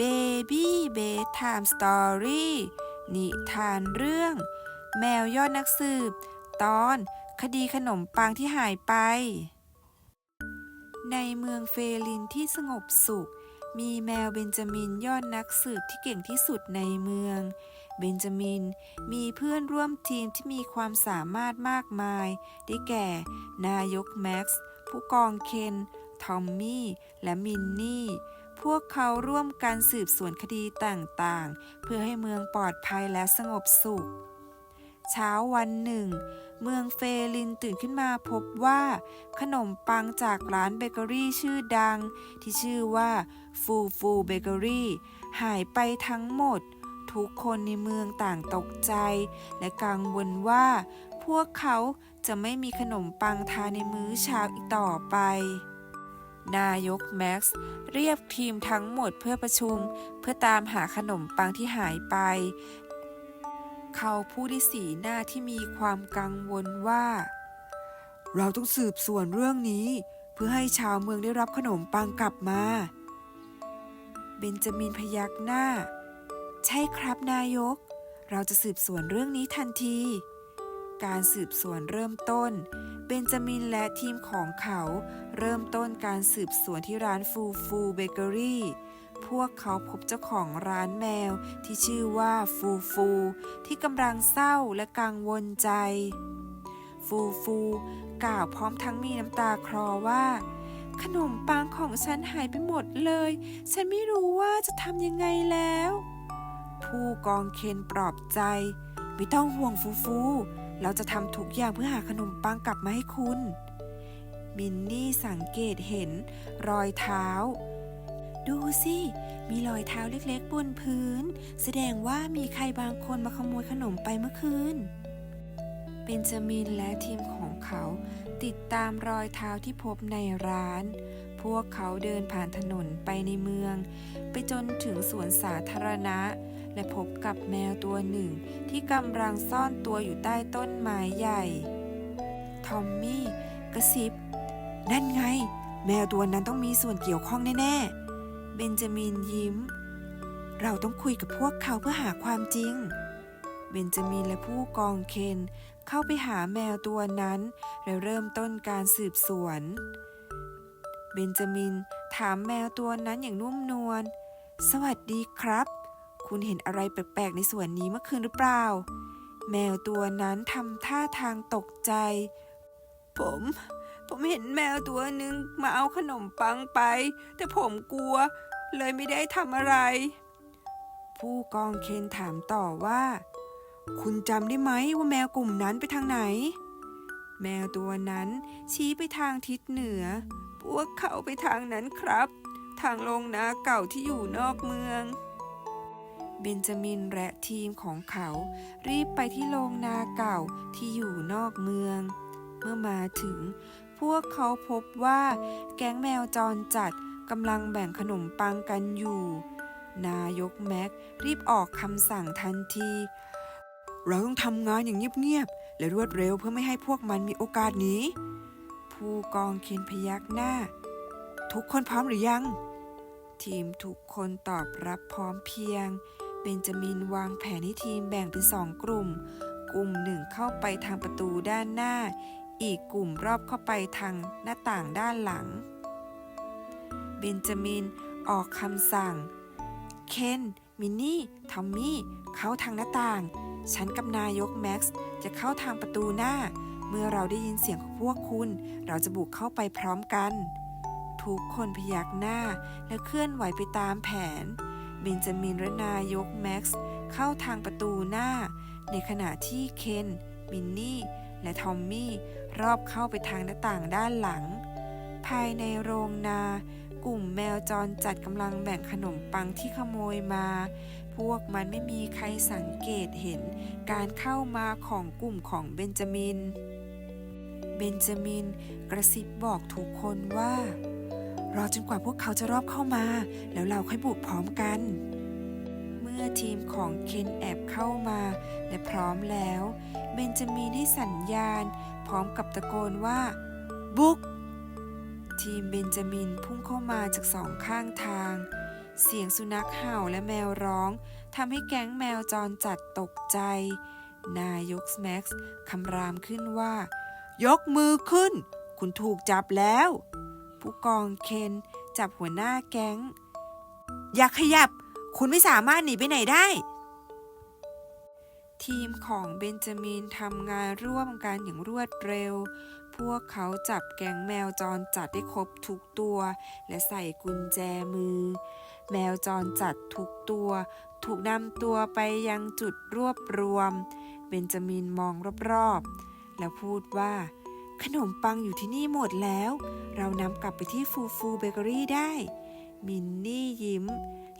Baby Bedtime Story นิทานเรื่อง แมวยอดนักสืบ ตอนคดีขนมปังที่หายไป ในเมืองเฟลินที่สงบสุข มีแมวเบนจามินยอดนักสืบที่เก่งที่สุดในเมือง เบนจามินมีเพื่อนร่วมทีมที่มีความสามารถมากมาย ได้แก่ นายกแม็กซ์ ผู้กองเคน ทอมมี่ และมินนี่ พวกเขาร่วมกันสืบสวนคดีต่างๆ เพื่อให้เมืองปลอดภัยและสงบสุข เช้าวันหนึ่ง เมืองเฟลินตื่นขึ้นมาพบว่า ขนมปังจากร้านเบเกอรี่ชื่อดัง ที่ชื่อว่าฟูฟูเบเกอรี่หายไปทั้งหมด ทุกคนในเมืองต่างตกใจ และกังวลว่า พวกเขาจะไม่มีขนมปังทานในมื้อเช้าอีกต่อไป นายกแม็กซ์เรียกทีมทั้งหมดเพื่อประชุม เพื่อตามหาขนมปังที่หายไป เขาพูดด้วยสีหน้าที่มีความกังวลว่า เราต้องสืบสวนเรื่องนี้ เพื่อให้ชาวเมืองได้รับขนมปังกลับมาเบนจามินพยักหน้า ใช่ครับนายก เราจะสืบสวนเรื่องนี้ทันที การสืบสวนเริ่มต้น เบนจามินและทีมของเขาเริ่มต้นการสืบสวนที่ร้านฟูฟูเบเกอรี่พวกเขาพบเจ้าของร้านแมวที่ชื่อว่าฟูฟูที่กำลังเศร้าและกังวลใจ ฟูฟูกล่าวพร้อมทั้งมีน้ำตาคลอว่า ขนมปังของฉันหายไปหมดเลย ฉันไม่รู้ว่าจะทำยังไงแล้ว ผู้กองเคนปลอบใจ ไม่ต้องห่วงฟูฟู เราจะทำทุกอย่างเพื่อหาขนมปังกลับมาให้คุณ มินนี่สังเกตเห็นรอยเท้า ดูสิ มีรอยเท้าเล็กๆบนพื้น แสดงว่ามีใครบางคนมาขโมยขนมไปเมื่อคืนเบนจามินและทีมของเขาติดตามรอยเท้าที่พบในร้าน พวกเขาเดินผ่านถนนไปในเมือง ไปจนถึงสวนสาธารณะ และพบกับแมวตัวหนึ่งที่กำลังซ่อนตัวอยู่ใต้ต้นไม้ใหญ่ ทอมมี่กระซิบ นั่นไง แมวตัวนั้นต้องมีส่วนเกี่ยวข้องแน่ๆ เบนจามินยิ้ม เราต้องคุยกับพวกเขาเพื่อหาความจริง เบนจามินและผู้กองเคนเข้าไปหาแมวตัวนั้น และเริ่มต้นการสืบสวน เบนจามินถามแมวตัวนั้นอย่างนุ่มนวล สวัสดีครับ คุณเห็นอะไรแปลกๆในสวนนี้เมื่อคืนหรือเปล่า แมวตัวนั้นทำท่าทางตกใจ ผม ผมเห็นแมวตัวหนึ่งมาเอาขนมปังไป แต่ผมกลัว เลยไม่ได้ทำอะไร ผู้กองเคนถามต่อว่า คุณจำได้ไหมว่าแมวกลุ่มนั้นไปทางไหน แมวตัวนั้นชี้ไปทางทิศเหนือ พวกเขาไปทางนั้นครับ ทางลงนาเก่าที่อยู่นอกเมือง เบนจามินและทีมของเขา รีบไปที่โรงนาเก่าที่อยู่นอกเมือง เมื่อมาถึง พวกเขาพบว่าแก๊งแมวจรจัดกำลังแบ่งขนมปังกันอยู่ นายกแม็กรีบออกคำสั่งทันที เราต้องทำงานอย่างเงียบๆและรวดเร็วเพื่อไม่ให้พวกมันมีโอกาสหนีผู้กองเคนพยักหน้า ทุกคนพร้อมหรือยัง ทีมทุกคนตอบรับพร้อมเพียง เบนจามินวางแผนให้ทีมแบ่งเป็นสองกลุ่ม กลุ่มหนึ่งเข้าไปทางประตูด้านหน้า อีกกลุ่มรอบเข้าไปทางหน้าต่างด้านหลัง เบนจามินออกคำสั่ง เคน มินนี่ ทอมมี่ เข้าทางหน้าต่าง ฉันกับนายกแม็กซ์จะเข้าทางประตูหน้า เมื่อเราได้ยินเสียงของพวกคุณ เราจะบุกเข้าไปพร้อมกัน ทุกคนพยักหน้าและเคลื่อนไหวไปตามแผน เบนจามินและนายกแม็กซ์เข้าทางประตูหน้า ในขณะที่เคนมินนี่และทอมมี่รอบเข้าไปทางหน้าต่างด้านหลัง ภายในโรงนา กลุ่มแมวจรจัดกำลังแบ่งขนมปังที่ขโมยมา พวกมันไม่มีใครสังเกตเห็นการเข้ามาของกลุ่มของเบนจามิน เบนจามินกระซิบบอกทุกคนว่า รอจนกว่าพวกเขาจะรอบเข้ามา แล้วเราค่อยบุกพร้อมกัน เมื่อทีมของเคนแอบเข้ามาและพร้อมแล้ว เบนจามินให้สัญญาณ พร้อมกับตะโกนว่า บุก ทีมเบนจามินพุ่งเข้ามาจากสองข้างทาง เสียงสุนัขเห่าและแมวร้องทำให้แก๊งแมวจรจัดตกใจ นายกแม็กซ์คำรามขึ้นว่า ยกมือขึ้น คุณถูกจับแล้ว ผู้กองเคนจับหัวหน้าแก๊ง อย่าขยับ คุณไม่สามารถหนีไปไหนได้ ทีมของเบนจามินทำงานร่วมกันอย่างรวดเร็ว พวกเขาจับแก๊งแมวจรจัดได้ครบทุกตัว และใส่กุญแจมือ แมวจรจัดทุกตัว ถูกนำตัวไปยังจุดรวบรวม เบนจามินมองรอบๆ แล้วพูดว่า ขนมปังอยู่ที่นี่หมดแล้ว เรานำกลับไปที่ฟูฟูเบเกอรี่ได้ มินนี่ยิ้ม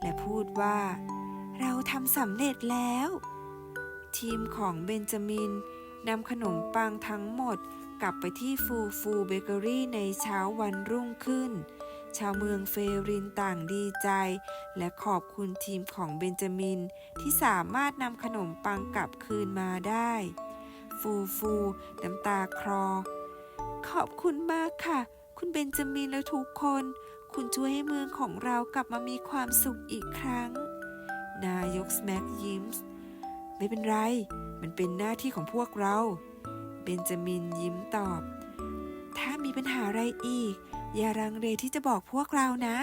และพูดว่า เราทำสำเร็จแล้ว ทีมของเบนจามินนำขนมปังทั้งหมดกลับไปที่ฟูฟูเบเกอรี่ในเช้าวันรุ่งขึ้น ชาวเมืองเฟรินต่างดีใจ และขอบคุณทีมของเบนจามินที่สามารถนำขนมปังกลับคืนมาได้ ฟูฟูน้ำตาคลอ ขอบคุณมากค่ะ คุณเบนจามินและทุกคน คุณช่วยให้เมืองของเรากลับมามีความสุขอีกครั้ง นายกสแม็กยิ้ม ไม่เป็นไร มันเป็นหน้าที่ของพวกเรา เบนจามินยิ้มตอบ ถ้ามีปัญหาอะไรอีก อย่ารังเลที่จะบอกพวกเรานะ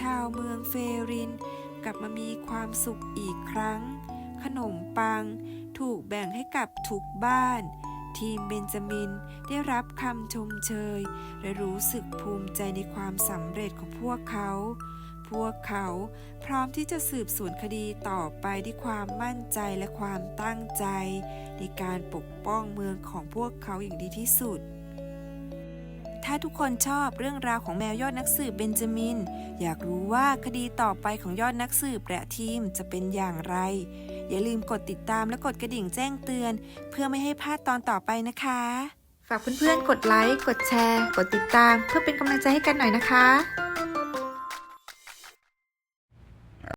ชาวเมืองเฟริน กลับมามีความสุขอีกครั้ง ขนมปัง ถูกแบ่งให้กับทุกบ้าน ทีมเบนจามินได้รับคำชมเชย และรู้สึกภูมิใจในความสำเร็จของพวกเขา พวกเขาพร้อมที่จะสืบสวนคดีต่อไปด้วยความมั่นใจและความตั้งใจ ในการปกป้องเมืองของพวกเขาอย่างดีที่สุด ถ้าทุกคนชอบเรื่องราวของแมวยอดนักสืบเบนจามิน อยากรู้ว่าคดีต่อไปของยอดนักสืบและทีมจะเป็นอย่างไร อย่าลืมกดติดตามและกดกระดิ่งแจ้งเตือน เพื่อไม่ให้พลาดตอนต่อไปนะคะ ฝากเพื่อนๆ กดไลค์ กดแชร์ กดติดตาม เพื่อเป็นกำลังใจให้กันหน่อยนะคะ